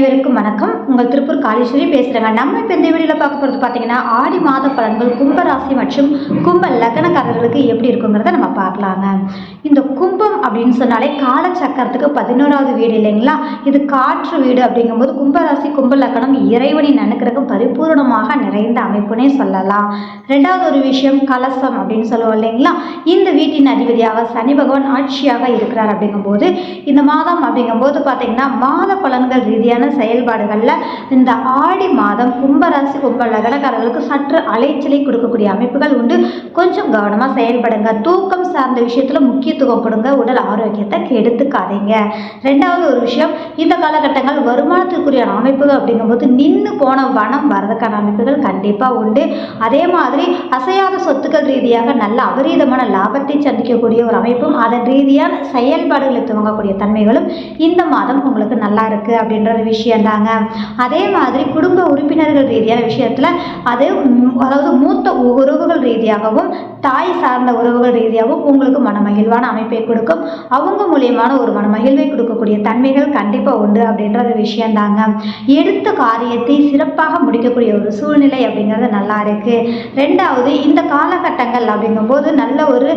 ver como வணக்கம். உங்கள் திருப்பூர் காளீஸ்வரி பேசுகிறேங்க நம்ம இப்போ இந்த வீடியோவில் பார்க்க போகிறது பார்த்தீங்கன்னா ஆடி மாத பலன்கள் கும்பராசி மற்றும் கும்ப லக்னக்காரர்களுக்கு எப்படி இருக்குங்கிறத நம்ம பார்க்கலாங்க. இந்த கும்பம் அப்படின்னு சொன்னாலே காலச்சக்கரத்துக்கு பதினோராவது வீடு இல்லைங்களா? இது காற்று வீடு அப்படிங்கும்போது கும்பராசி கும்ப லக்னம் இறைவனின் அனுக்கிரகம் பரிபூர்ணமாக நிறைந்த அமைப்புனே சொல்லலாம். ரெண்டாவது ஒரு விஷயம் கலசம் அப்படின்னு சொல்லுவோம் இல்லைங்களா? இந்த வீட்டின் அதிபதியாக சனி பகவான் ஆட்சியாக இருக்கிறார் அப்படிங்கும்போது இந்த மாதம் அப்படிங்கும்போது பார்த்தீங்கன்னா மாத பலன்கள் ரீதியான செயல்பாடு வழிபாடுகளில் இந்த ஆடி மாதம் கும்பராசி கும்ப லகனக்காரர்களுக்கு சற்று அலைச்சலை கொடுக்கக்கூடிய அமைப்புகள் உண்டு. கொஞ்சம் கவனமாக செயல்படுங்க. தூக்கம் சார்ந்த விஷயத்தில் முக்கியத்துவம் கொடுங்க. உடல் ஆரோக்கியத்தை கெடுத்துக்காதீங்க. ரெண்டாவது ஒரு விஷயம் இந்த காலகட்டங்கள் வருமானத்துக்குரிய அமைப்புகள் அப்படிங்கும்போது நின்று போன வனம் வரதுக்கான அமைப்புகள் கண்டிப்பாக உண்டு. அதே மாதிரி அசையாத சொத்துக்கள் ரீதியாக நல்ல அபரீதமான லாபத்தை சந்திக்கக்கூடிய ஒரு அமைப்பும் அதன் ரீதியான செயல்பாடுகளை துவங்கக்கூடிய தன்மைகளும் இந்த மாதம் உங்களுக்கு நல்லா இருக்கு அப்படின்ற ஒரு விஷயம்தாங்க அதே மாதிரி குடும்ப உறுப்பினர்கள் ரீதியான விஷயத்தில் அது அதாவது மூத்த உறவுகள் ரீதியாகவும் தாய் சார்ந்த உறவுகள் ரீதியாகவும் உங்களுக்கு மனமகிழ்வான அமைப்பை கொடுக்கும். அவங்க மூலியமான ஒரு மனமகிழ்வை கொடுக்கக்கூடிய தன்மைகள் கண்டிப்பாக உண்டு அப்படின்ற ஒரு விஷயம்தாங்க எடுத்த காரியத்தை சிறப்பாக முடிக்கக்கூடிய ஒரு சூழ்நிலை அப்படிங்கிறது நல்லா இருக்கு. ரெண்டாவது இந்த காலகட்டங்கள் அப்படிங்கும்போது நல்ல ஒரு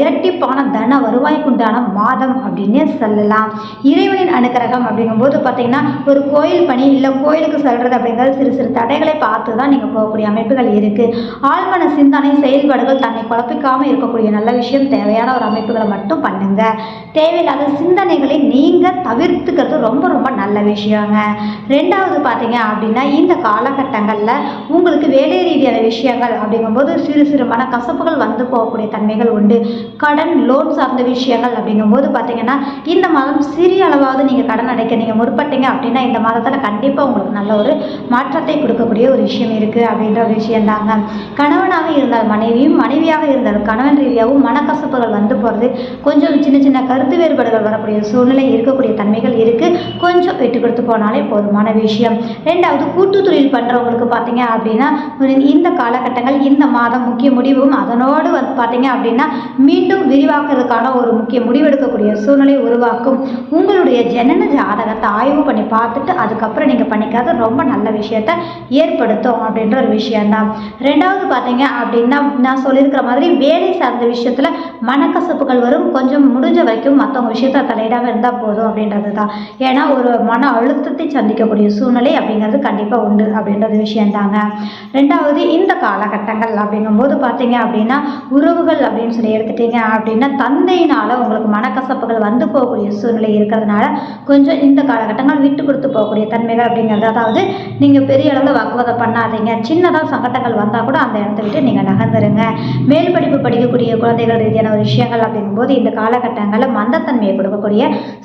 இரட்டிப்பான தன வருவாய்க்குண்டான மாதம் அப்படின்னே சொல்லலாம். இறைவனின் அனுக்கிரகம் அப்படிங்கும்போது பார்த்தீங்கன்னா ஒரு கோயில் பணி இல்லை கோயிலுக்கு செல்வது அப்படிங்கிறது சிறு சிறு தடைகளை பார்த்து தான் நீங்கள் போகக்கூடிய அமைப்புகள் இருக்கு. ஆழ்மன சிந்தனை செயல்பாடுகள் தன்னை குழப்பிக்காமல் இருக்கக்கூடிய நல்ல விஷயம் தேவையான ஒரு அமைப்புகளை மட்டும் பண்ணுங்க. தேவையில்லாத சிந்தனைகளை நீங்கள் தவிர்த்துக்கிறது ரொம்ப ரொம்ப நல்ல விஷயங்க. ரெண்டாவது பார்த்தீங்க அப்படின்னா இந்த காலகட்டங்களில் உங்களுக்கு வேலை ரீதியான விஷயங்கள் அப்படிங்கும்போது சிறு சிறு மன கசப்புகள் வந்து போகக்கூடிய தன்மைகள் உண்டு. கடன் லோன் சார்ந்த விஷயங்கள் அப்படிங்கும்போது பார்த்தீங்கன்னா இந்த மாதம் சிறிய அளவாவது நீங்கள் கடன் அடைக்க நீங்கள் முற்பட்டீங்க அப்படின்னா இந்த காலத்தில் கண்டிப்பாக உங்களுக்கு நல்ல ஒரு மாற்றத்தை கொடுக்கக்கூடிய ஒரு விஷயம் இருக்குது அப்படின்ற ஒரு விஷயம்தாங்க கணவனாக இருந்தால் மனைவியும் மனைவியாக இருந்தால் கணவன் ரீதியாகவும் மனக்கசப்புகள் வந்து போகிறது கொஞ்சம் சின்ன சின்ன கருத்து வேறுபாடுகள் வரக்கூடிய சூழ்நிலை இருக்கக்கூடிய தன்மைகள் இருக்குது கொஞ்சம் விட்டு கொடுத்து போனாலே போதுமான விஷயம். ரெண்டாவது கூட்டு தொழில் பண்ணுறவங்களுக்கு பார்த்தீங்க அப்படின்னா இந்த காலகட்டங்கள் இந்த மாதம் முக்கிய முடிவும் அதனோடு வந்து பார்த்தீங்க அப்படின்னா மீண்டும் விரிவாக்குறதுக்கான ஒரு முக்கிய முடிவெடுக்கக்கூடிய சூழ்நிலை உருவாக்கும். உங்களுடைய ஜனன ஜாதகத்தை ஆய்வு பண்ணி பார்த்துட்டு அது அதுக்கப்புறம் நீங்கள் பண்ணிக்காத ரொம்ப நல்ல விஷயத்த ஏற்படுத்தும் அப்படின்ற ஒரு விஷயந்தான் ரெண்டாவது பார்த்தீங்க அப்படின்னா நான் சொல்லியிருக்கிற மாதிரி வேலை சார்ந்த விஷயத்தில் மனக்கசப்புகள் வரும். கொஞ்சம் முடிஞ்ச வரைக்கும் மற்றவங்க விஷயத்த தலையிடாமல் இருந்தால் போதும் அப்படின்றது தான் ஏன்னா ஒரு மன அழுத்தத்தை சந்திக்கக்கூடிய சூழ்நிலை அப்படிங்கிறது கண்டிப்பாக உண்டு அப்படின்றது விஷயந்தாங்க ரெண்டாவது இந்த காலகட்டங்கள் அப்படிங்கும்போது பார்த்தீங்க அப்படின்னா உறவுகள் அப்படின்னு சொல்லி எடுத்துட்டீங்க அப்படின்னா தந்தையினால் உங்களுக்கு மனக்கசப்புகள் வந்து போகக்கூடிய சூழ்நிலை இருக்கிறதுனால கொஞ்சம் இந்த காலகட்டங்கள் விட்டு கொடுத்து போகக்கூடிய தன்மைகள் அப்படிங்கிறது. அதாவது நீங்கள் பெரிய அளவில் வாக்குவாதம் பண்ணாதீங்க. சின்னதாக சங்கடங்கள் வந்தால் கூட அந்த இடத்த விட்டு நீங்கள் நகர்ந்துருங்க. மேல் படிப்பு படிக்கக்கூடிய குழந்தைகள் ரீதியான ஒரு விஷயங்கள் அப்படிங்கும்போது இந்த காலகட்டங்களில் மந்தத்தன்மையை கொடுக்கக்கூடிய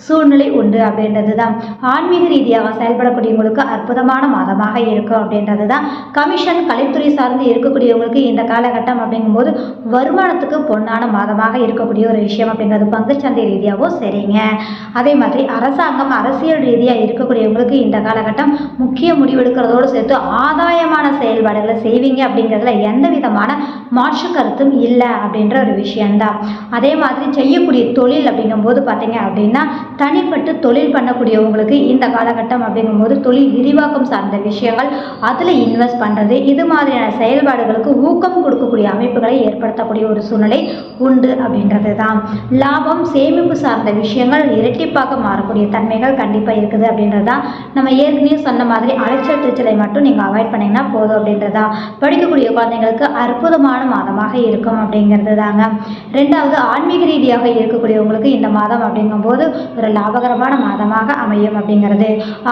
சூழ்நிலை உண்டு அப்படின்றது தான் ஆன்மீக ரீதியாக செயல்படக்கூடியவங்களுக்கு அற்புதமான மாதமாக இருக்கும் அப்படின்றது தான் கமிஷன் கலைத்துறை சார்ந்து இருக்கக்கூடியவங்களுக்கு இந்த காலகட்டம் அப்படிங்கும்போது வருமானத்துக்கு பொன்னான மாதமாக இருக்கக்கூடிய ஒரு விஷயம் அப்படிங்கிறது பங்குச்சந்தை ரீதியாகவும் சரிங்க. அதே மாதிரி அரசாங்கம் அரசியல் ரீதியாக இருக்கக்கூடியவங்களுக்கு இந்த காலகட்டம் முக்கிய முடிவெடுக்கிறதோடு சேர்த்து ஆதாயமான செயல்பாடுகளை செய்வீங்க அப்படிங்கிறதுல எந்த விதமான மாற்று கருத்தும் இல்லை அப்படின்ற ஒரு விஷயம்தான். அதே மாதிரி செய்யக்கூடிய தொழில் அப்படிங்கும்போது பார்த்தீங்க அப்படின்னா தனிப்பட்டு தொழில் பண்ணக்கூடியவங்களுக்கு இந்த காலகட்டம் அப்படிங்கும்போது தொழில் விரிவாக்கம் சார்ந்த விஷயங்கள் அதில் இன்வெஸ்ட் பண்ணுறது இது மாதிரியான செயல்பாடுகளுக்கு ஊக்கம் கொடுக்கக்கூடிய அமைப்புகளை ஏற்படுத்தக்கூடிய ஒரு சூழ்நிலை உண்டு அப்படின்றது தான் லாபம் சேமிப்பு சார்ந்த விஷயங்கள் இரட்டிப்பாக மாறக்கூடிய தன்மைகள் கண்டிப்பாக இருக்குது அப்படின்றது தான் நம்ம ஏற்கனவே சொன்ன மாதிரி அலைச்சல் திருச்சலை மட்டும் நீங்கள் அவாய்ட் பண்ணிங்கன்னா போதும் அப்படின்றது தான் படிக்கக்கூடிய குழந்தைங்களுக்கு அற்புதமான மாதமாக இருக்கும் அப்படிங்கிறது தாங்க ரெண்டாவது ஆன்மீக ரீதியாக இருக்கக்கூடியவங்களுக்கு இந்த மாதம் அப்படிங்கும்போது ஒரு லாபகரமான மாதமாக அமையும் அப்படிங்கிறது.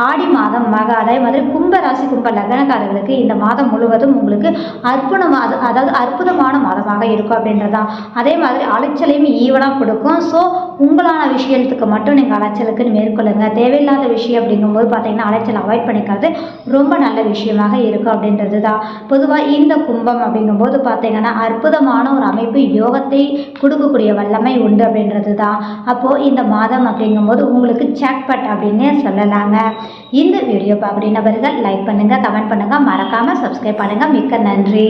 ஆடி மாதம் அதே மாதிரி கும்ப ராசி கும்ப லக்னக்காரர்களுக்கு இந்த மாதம் முழுவதும் உங்களுக்கு அற்புத அதாவது அற்புதமான மாதமாக இருக்கும் அப்படின்றதான் அதே மாதிரி அலைச்சலையும் ஈவனாக கொடுக்கும். ஸோ உங்களான விஷயத்துக்கு மட்டும் நீங்கள் அலைச்சலுக்கு மேற்கொள்ளுங்க. தேவையில்லாத விஷயம் அப்படிங்கும்போது பார்த்தீங்கன்னா அலைச்சல் அவாய்ட் பண்ணிக்கிறது ரொம்ப நல்ல விஷயமாக இருக்கும் அப்படின்றது தான் பொதுவாக இந்த கும்பம் அப்படிங்கும்போது பார்த்தீங்கன்னா அற்புதமான ஒரு அமைப்பு யோகத்தை கொடுக்கக்கூடிய வல்லமை உண்டு அப்படின்றது தான் அப்போது இந்த மாதம் அப்படிங்கும்போது உங்களுக்கு சேக்பட் அப்படின்னே சொல்லலாங்க. இந்த வீடியோ பார்க்கக்கூடிய நபர்கள் லைக் பண்ணுங்கள் கமெண்ட் பண்ணுங்கள் மறக்காமல் சப்ஸ்கிரைப் பண்ணுங்கள் மிக்க நன்றி.